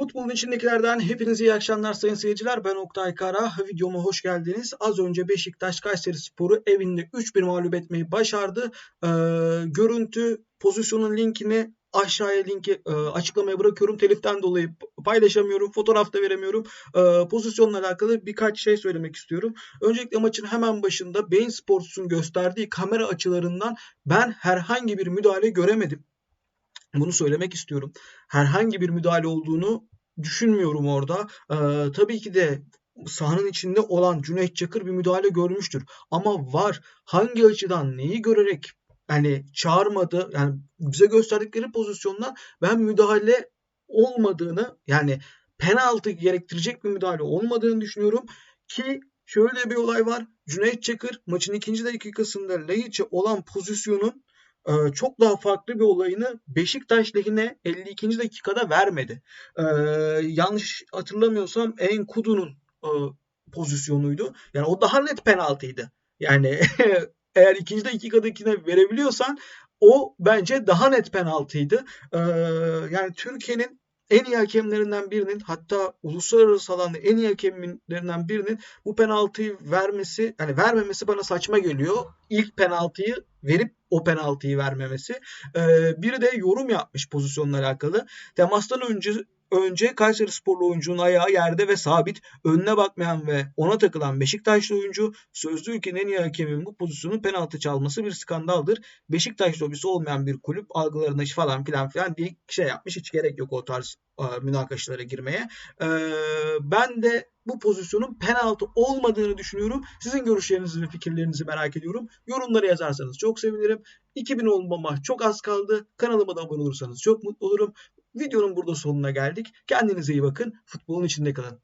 Futbolun içindekilerden hepinize iyi akşamlar sayın seyirciler. Ben Oktay Kara. Videoma hoş geldiniz. Az önce Beşiktaş Kayseri Sporu evinde 3-1 mağlup etmeyi başardı. Ee, görüntü pozisyonun linkini aşağıya linki e, açıklamaya bırakıyorum. Teliften dolayı paylaşamıyorum. Fotoğraf da veremiyorum. E, pozisyonla alakalı birkaç şey söylemek istiyorum. Öncelikle maçın hemen başında Bein Sports'un gösterdiği kamera açılarından ben herhangi bir müdahale göremedim. Bunu söylemek istiyorum. Herhangi bir müdahale olduğunu düşünmüyorum orada. Ee, tabii ki de sahanın içinde olan Cüneyt Çakır bir müdahale görmüştür. Ama var hangi açıdan neyi görerek yani çağırmadı yani bize gösterdikleri pozisyondan ben müdahale olmadığını yani penaltı gerektirecek bir müdahale olmadığını düşünüyorum ki şöyle bir olay var. Cüneyt Çakır maçın ikinci dakikasında Laiç'e olan pozisyonun çok daha farklı bir olayını Beşiktaş lehine 52. dakikada vermedi. E, yanlış hatırlamıyorsam Enkudu'nun e, pozisyonuydu. Yani o daha net penaltıydı. Yani eğer ikinci dakikadakine verebiliyorsan o bence daha net penaltıydı. Ee, yani Türkiye'nin en iyi hakemlerinden birinin hatta uluslararası alanda en iyi hakemlerinden birinin bu penaltıyı vermesi yani vermemesi bana saçma geliyor. İlk penaltıyı verip o penaltıyı vermemesi. Ee, biri de yorum yapmış pozisyonla alakalı. Temastan önce önce Kayseri Sporlu oyuncunun ayağı yerde ve sabit. Önüne bakmayan ve ona takılan Beşiktaşlı oyuncu sözlü ülkenin en iyi hakeminin bu pozisyonu penaltı çalması bir skandaldır. Beşiktaş lobisi olmayan bir kulüp algılarına falan filan filan diye şey yapmış. Hiç gerek yok o tarz e, münakaşalara girmeye. E, ben de bu pozisyonun penaltı olmadığını düşünüyorum. Sizin görüşlerinizi ve fikirlerinizi merak ediyorum. Yorumlara yazarsanız çok sevinirim. 2000 olmama çok az kaldı. Kanalıma da abone olursanız çok mutlu olurum. Videonun burada sonuna geldik. Kendinize iyi bakın. Futbolun içinde kalın.